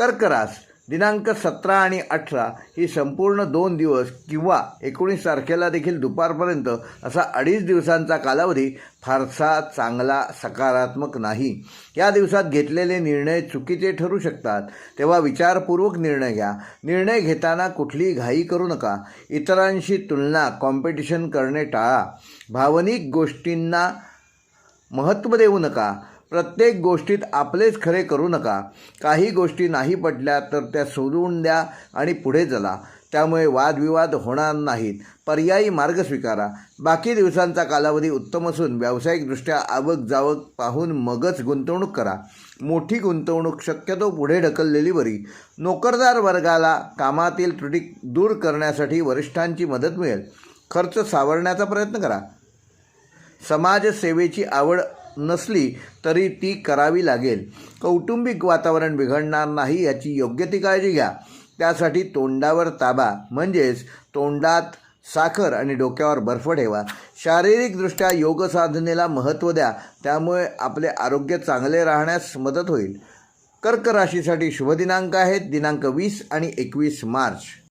कर्करास. दिनांक सतरा आणि अठरा ही संपूर्ण दोन दिवस किंवा एकोणीस तारखेला देखील दुपारपर्यंत असा अडीच दिवसांचा कालावधी फारसा चांगला सकारात्मक नाही. या दिवसात घेतलेले निर्णय चुकीचे ठरू शकतात. तेव्हा विचारपूर्वक निर्णय घ्या. निर्णय घेताना कुठलीही घाई करू नका. इतरांशी तुलना कॉम्पिटिशन करणे टाळा. भावनिक गोष्टींना महत्त्व देऊ नका. प्रत्येक गोष्टीत आपलेच खरे करू नका. काही गोष्टी नाही पटल्या तर त्या सोडून द्या आणि पुढे चला. त्यामुळे वादविवाद होणार नाहीत. पर्यायी मार्ग स्वीकारा. बाकी दिवसांचा कालावधी उत्तम असून व्यावसायिकदृष्ट्या आवक जावक पाहून मगच गुंतवणूक करा. मोठी गुंतवणूक शक्यतो पुढे ढकललेली बरी. नोकरदार वर्गाला कामातील त्रुटी दूर करण्यासाठी वरिष्ठांची मदत मिळेल. खर्च सावरण्याचा प्रयत्न करा. समाजसेवेची आवड नसली तरी ती करावी लागेल. कौटुंबिक वातावरण बिघडणार नाही याची योग्य ती काळजी घ्या. त्यासाठी तोंडावर ताबा म्हणजेच तोंडात साखर आणि डोक्यावर बर्फ ठेवा. शारीरिकदृष्ट्या योगसाधनेला महत्त्व द्या. त्यामुळे आपले आरोग्य चांगले राहण्यास मदत होईल. कर्क राशीसाठी शुभ दिनांक आहेत दिनांक वीस आणि एकवीस मार्च.